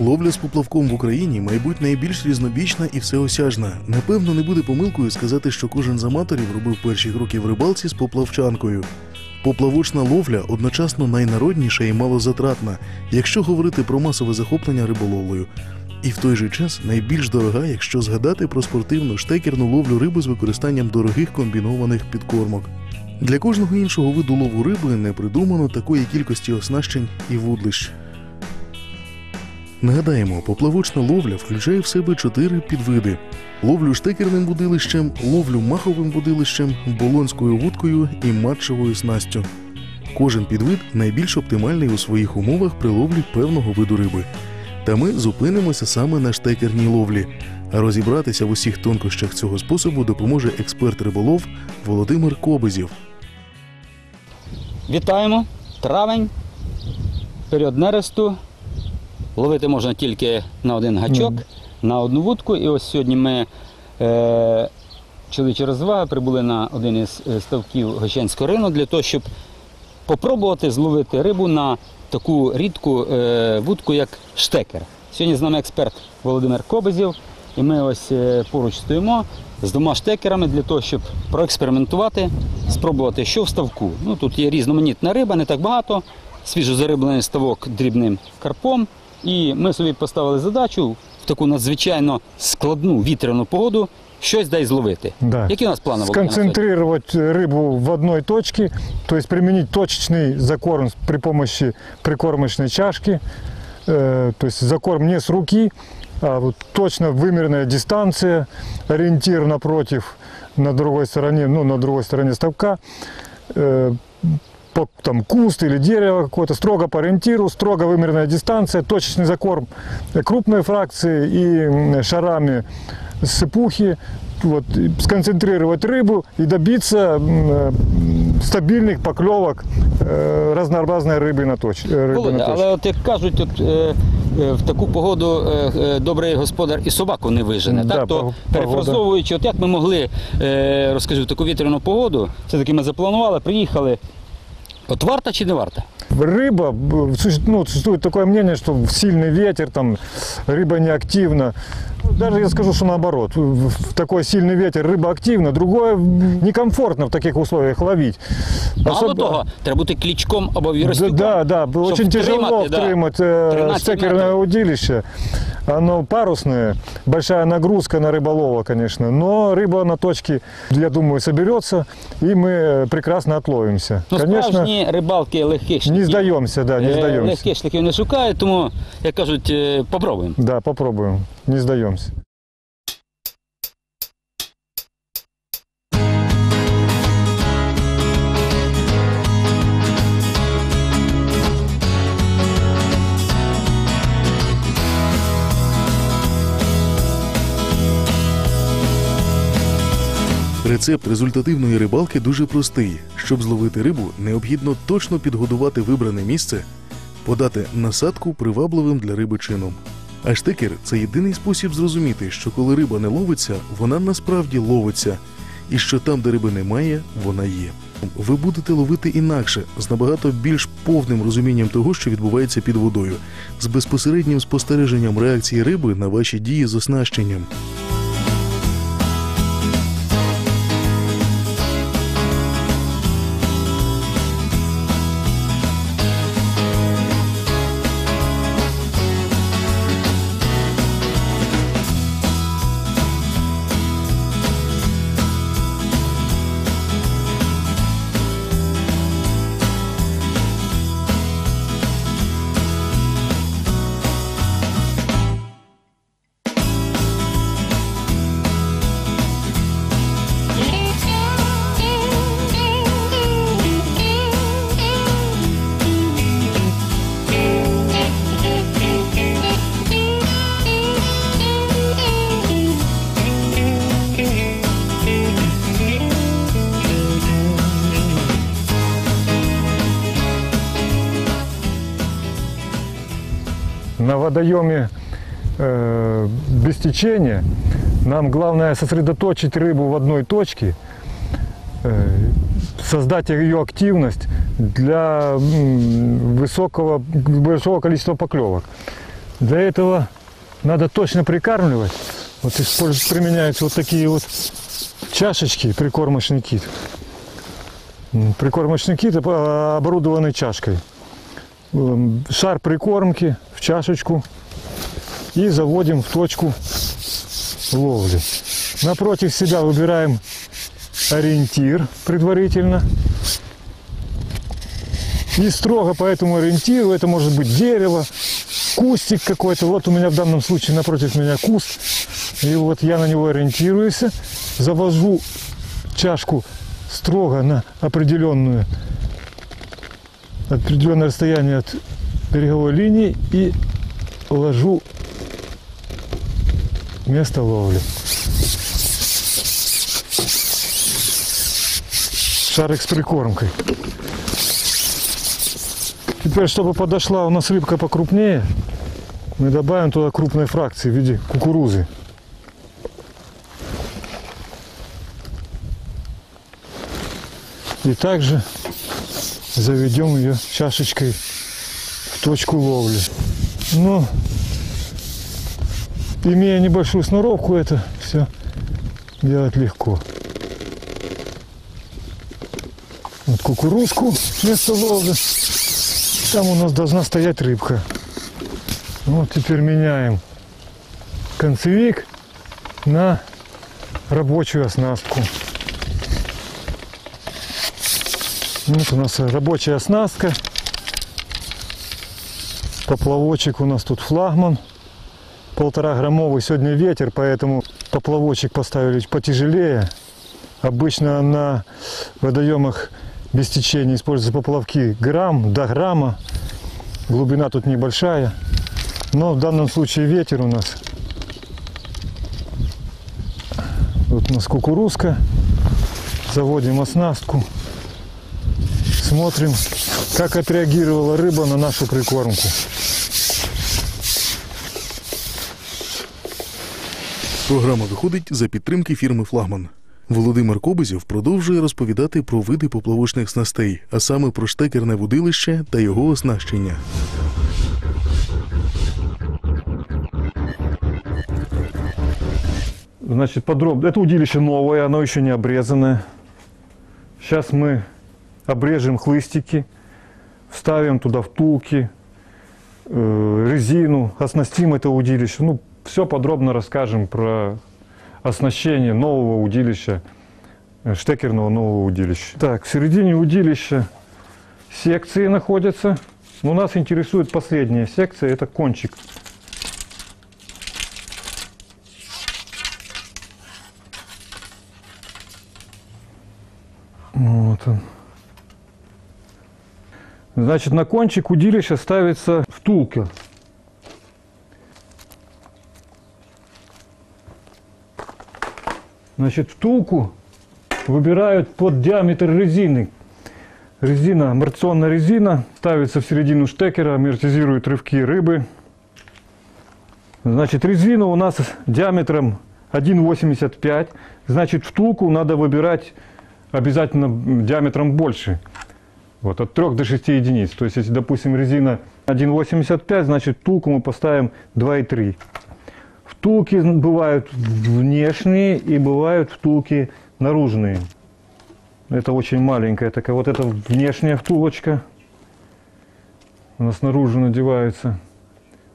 Ловля з поплавком в Україні, мабуть, найбільш різнобічна і всеосяжна. Напевно, не буде помилкою сказати, що кожен з аматорів робив перші кроки в рибалці з поплавчанкою. Поплавочна ловля одночасно найнародніша і малозатратна, якщо говорити про масове захоплення риболовлею. І в той же час найбільш дорога, якщо згадати про спортивну штекерну ловлю риби з використанням дорогих комбінованих підкормок. Для кожного іншого виду лову риби не придумано такої кількості оснащень і вудлищ. Нагадаємо, поплавочна ловля включає в себе чотири підвиди: ловлю штекерним будилищем, ловлю маховим будилищем, болонською вудкою і матчевою снастю. Кожен підвид найбільш оптимальний у своїх умовах при ловлі певного виду риби. Та ми зупинимося саме на штекерній ловлі. А розібратися в усіх тонкощах цього способу допоможе експерт риболов Володимир Кобизів. Вітаємо! Травень, період нересту. Ловити можна тільки на один гачок, на одну вудку. І ось сьогодні ми, е, чоловічі розваги, прибули на один із е, ставків Гощенського ринку для того, щоб попробувати зловити рибу на таку рідку е, вудку, як штекер. Сьогодні з нами експерт Володимир Кобизів, і ми ось е, поруч стоїмо з двома штекерами для того, щоб проекспериментувати, спробувати, що в ставку. Ну, тут є різноманітна риба, не так багато, свіжозариблений ставок дрібним карпом. І ми собі поставили задачу в таку надзвичайно складну вітряну погоду щось дай зловити. Да. Які у нас плани Володя, на сьогодні? Сконцентрировать рыбу в одной точке, то есть применить точечный закорм при помощи прикормочной чашки, Э, то есть закорм не с руки, а вот точно вымеренная дистанция, ориентир напротив, на другой стороне, ну, на другой стороне ставка, Э, по- там куст или дерево какое-то, строго по ориентиру, строго вымеренная дистанция, точечный закорм э, крупной фракции и м, шарами сыпухи, вот, и сконцентрировать рыбу и добиться м, э, стабильных поклевок э, разнообразной рыбы на точ, э, рыбы Володя, на точке. але от як кажуть, тут, е, е, в таку погоду е, е, добрий господар і собаку не вижене. Да, так? То пог- перефразовуючи, от як ми могли, е, розкажу, в таку вітряну погоду, це таки ми запланували, приїхали. От варта чи не варта? Рыба, б- суще- ну, существует такое мнение, что в сильный ветер, там, рыба неактивна. Даже я скажу, что наоборот. В в такой сильный ветер рыба активна, другое м, некомфортно в таких условиях ловить. Мало Особ- того, треба бути клічком або Да, віростюком. да, да, щоб очень тяжело втримати, да. втримать э, 13 штекерное метров. удилище. Оно парусное, большая нагрузка на рыболова, конечно. Но рыба на точке, я думаю, соберется, и мы э, прекрасно отловимся. Ну, конечно, справжні рибалки легких не сдаемся, да, не Е, сдаемся. Легких шляхів не шукають, тому, як кажуть, е, попробуємо. Да, попробуем. Не сдаемся. Рецепт результативної рибалки дуже простий. Щоб зловити рибу, необхідно точно підгодувати вибране місце, подати насадку привабливим для риби чином. А штекер це єдиний спосіб зрозуміти, що коли риба не ловиться, вона насправді ловиться, і що там, де риби немає, вона є. Ви будете ловити інакше, з набагато більш повним розумінням того, що відбувається під водою, з безпосереднім спостереженням реакції риби на ваші дії з оснащенням. Водоеме э, без течения нам главное сосредоточить рыбу в одной точке, э, создать ее активность для высокого, большого количества поклевок. Для этого надо точно прикармливать. Вот применяются вот такие вот чашечки, прикормочный кит. Прикормочный кит а, оборудованный чашкой. М, Шар прикормки в чашечку и заводим в точку ловли. Напротив себя выбираем ориентир предварительно. И строго по этому ориентиру, это может быть дерево, кустик какой-то. Вот у меня в данном случае напротив меня куст. И вот я на него ориентируюсь, завожу чашку строго на определенную определенное расстояние от береговой линии и ложу место ловли. Шарик с прикормкой. Теперь, чтобы подошла у нас рыбка покрупнее, мы добавим туда крупной фракции в виде кукурузы. И также заведем ее чашечкой в точку ловли. Но имея небольшую сноровку, это все делать легко. Вот кукурузку вместо ловли. Там у нас должна стоять рыбка. Вот теперь меняем концевик на рабочую оснастку. Вот у нас рабочая оснастка. Поплавочек у нас тут флагман. Полтора граммовый сегодня ветер, поэтому поплавочек поставили потяжелее. Обычно на водоемах без течения используются поплавки грамм до грамма. Глубина тут небольшая. Но в данном случае ветер у нас. Вот у нас кукурузка. Заводим оснастку. Смотрим, как отреагировала рыба на нашу прикормку. Програма виходить за підтримки фірми Флагман. Володимир Кобизів продовжує розповідати про види поплавочних снастей, а саме про штекерне водилище та його оснащення. Значит, подробно. Это удилище новое, оно еще не обрезанное. Сейчас мы Обрежем хлыстики, вставим туда втулки, э, резину, оснастим это удилище. Ну, все подробно расскажем про оснащение нового удилища, э, штекерного нового удилища. Так, в середине удилища секции находятся. Но нас интересует последняя секция, это кончик. Вот он. Значит, на кончик удилища ставится втулка. Значит, втулку выбирают под диаметр резины. Резина, амортизационная резина, ставится в середину штекера, амортизирует рывки рыбы. Значит, резина у нас диаметром 1,85. Значит, втулку надо выбирать обязательно диаметром больше. Вот, от 3 до 6 единиц. То есть, если, допустим, резина 1,85, значит, втулку мы поставим 2,3. Втулки бывают внешние и бывают втулки наружные. Это очень маленькая такая. Вот эта внешняя втулочка. Она снаружи надевается.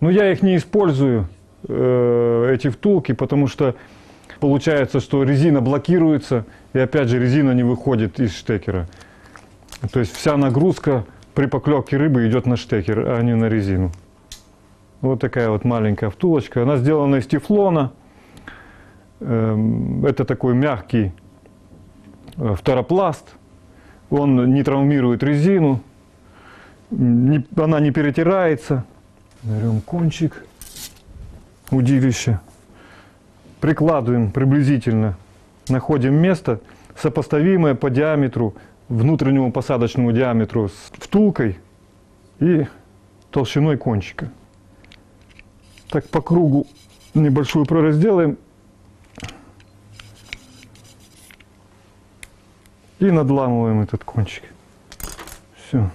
Но я их не использую, э, эти втулки, потому что получается, что резина блокируется, и опять же резина не выходит из штекера. То есть вся нагрузка при поклевке рыбы идет на штекер, а не на резину. Вот такая вот маленькая втулочка. Она сделана из тефлона. Эм, Это такой мягкий э, фторопласт. Он не травмирует резину. Она не перетирается. Берем кончик удилища. Прикладываем приблизительно. Находим место, сопоставимое по диаметру, внутреннему посадочному диаметру с втулкой и толщиной кончика. Так по кругу небольшую прорезь делаем. И надламываем этот кончик. Все.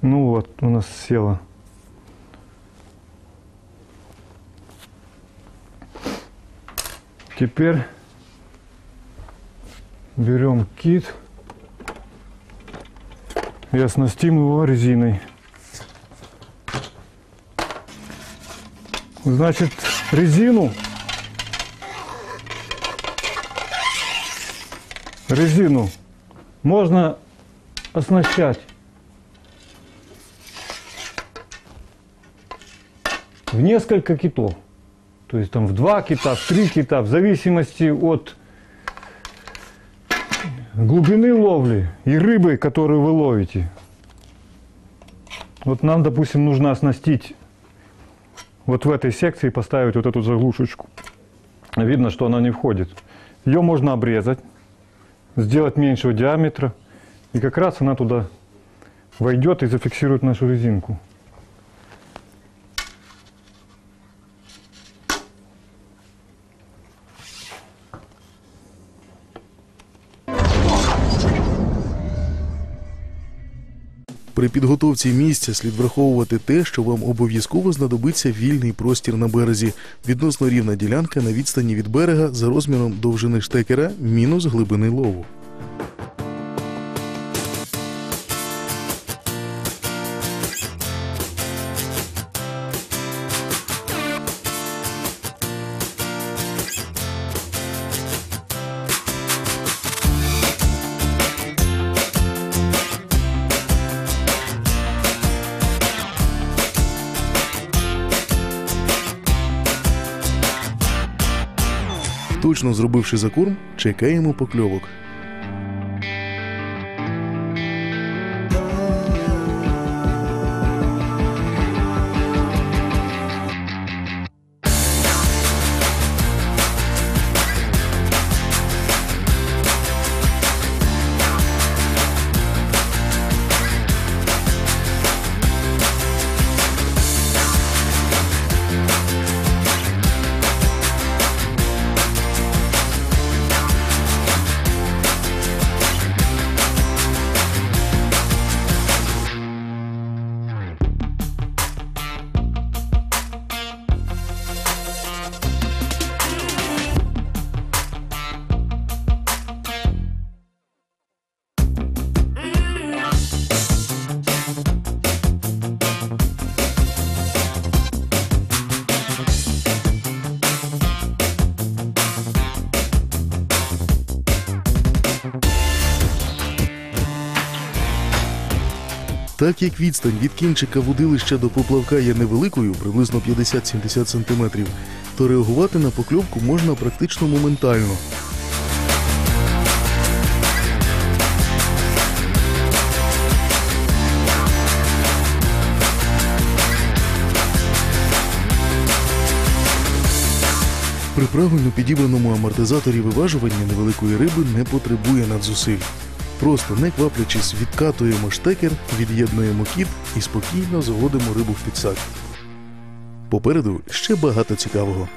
Ну вот, у нас село. Теперь берем кит и оснастим его резиной. Значит, резину резину можно оснащать в несколько китов. То есть там в два кита, в три кита, в зависимости от глубины ловли и рыбы, которую вы ловите. Вот нам, допустим, нужно оснастить вот в этой секции, поставить вот эту заглушечку. Видно, что она не входит. Ее можно обрезать, сделать меньшего диаметра. И как раз она туда войдет и зафиксирует нашу резинку. При підготовці місця слід враховувати те, що вам обов'язково знадобиться вільний простір на березі, відносно рівна ділянка на відстані від берега за розміром довжини штекера мінус глибини лову. Точно зробивши закорм, чекаємо покльовок. Так як відстань від кінчика вудилища до поплавка є невеликою, приблизно 50-70 см, то реагувати на покльовку можна практично моментально. При правильно підібраному амортизаторі виважування невеликої риби не потребує надзусиль. Просто не кваплячись, відкатуємо штекер, від'єднуємо кіт і спокійно заводимо рибу в підсак. Попереду ще багато цікавого.